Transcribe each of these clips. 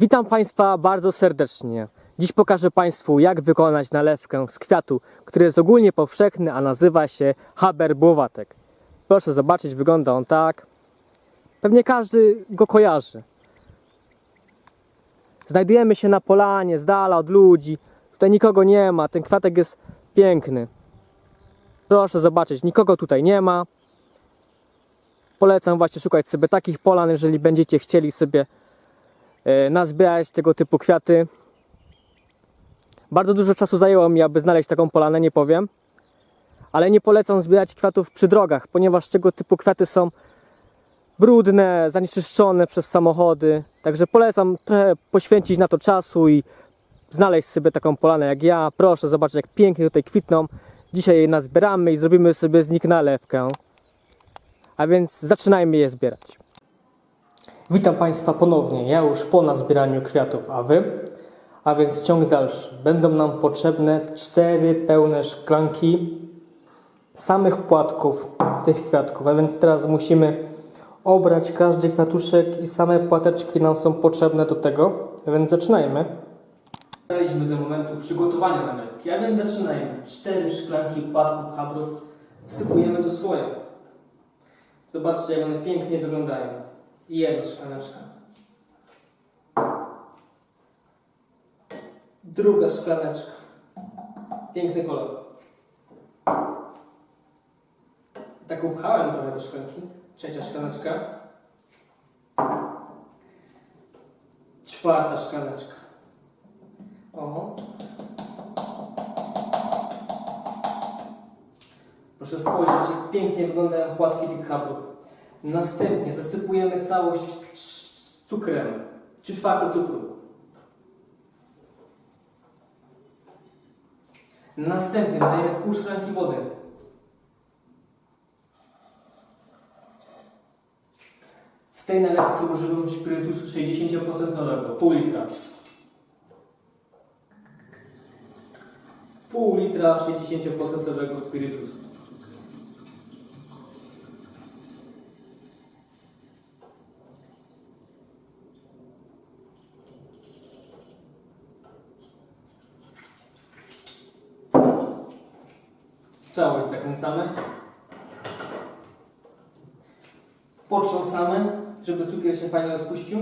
Witam Państwa bardzo serdecznie. Dziś pokażę Państwu, jak wykonać nalewkę z kwiatu, który jest ogólnie powszechny, a nazywa się haberbłowatek. Proszę zobaczyć, wygląda on tak. Pewnie każdy go kojarzy. Znajdujemy się na polanie, z dala od ludzi. Tutaj nikogo nie ma, ten kwiatek jest piękny. Proszę zobaczyć, nikogo tutaj nie ma. Polecam właśnie szukać sobie takich polan, jeżeli będziecie chcieli sobie nazbierać tego typu kwiaty. Bardzo dużo czasu zajęło mi, aby znaleźć taką polanę, nie powiem. Ale nie polecam zbierać kwiatów przy drogach, ponieważ tego typu kwiaty są brudne, zanieczyszczone przez samochody. Także polecam trochę poświęcić na to czasu i znaleźć sobie taką polanę jak ja. Proszę zobaczyć, jak pięknie tutaj kwitną. Dzisiaj je nazbieramy i zrobimy sobie z nich nalewkę. A więc zaczynajmy je zbierać. Witam Państwa ponownie. Ja już po nazbieraniu kwiatów, a Wy? A więc ciąg dalszy. Będą nam potrzebne cztery pełne szklanki samych płatków tych kwiatków. A więc teraz musimy obrać każdy kwiatuszek i same płateczki nam są potrzebne do tego. A więc zaczynajmy. Dotarliśmy do momentu przygotowania nalewki, a więc zaczynajmy. Cztery szklanki płatków habrów wsypujemy do słoja. Zobaczcie, jak one pięknie wyglądają. I szklaneczka. Druga szklaneczka. Piękny kolor. Tak upchałem trochę te szklanki. Trzecia szklaneczka. Czwarta szklaneczka. O. Proszę spojrzeć, jak pięknie wyglądają płatki tych habrów. Następnie zasypujemy całość cukrem. Trzy czwarte cukru. Następnie dodajemy pół szklanki wody. W tej nalewce używam spirytusu 60%, pół litra. Pół litra 60% spirytusu. Całość zakręcamy. Potrząsamy, żeby cukier się fajnie rozpuścił.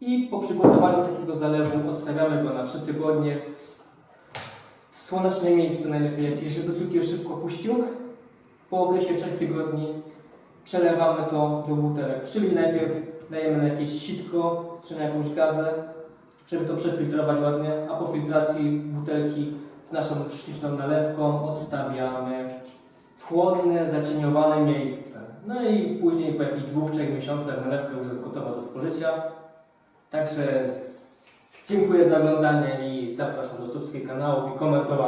I po przygotowaniu takiego zalewu odstawiamy go na 3 tygodnie w słoneczne miejsce najlepiej jakieś, żeby cukier szybko puścił. Po okresie 3 tygodni przelewamy to do butelek, czyli najpierw dajemy na jakieś sitko czy na jakąś gazę, żeby to przefiltrować ładnie, a po filtracji butelki naszą śliczną nalewką odstawiamy w chłodne, zacieniowane miejsce. No i później po jakichś dwóch, trzech miesiącach nalewka już jest gotowa do spożycia. Także dziękuję za oglądanie i zapraszam do subskrypcji kanału i komentowania.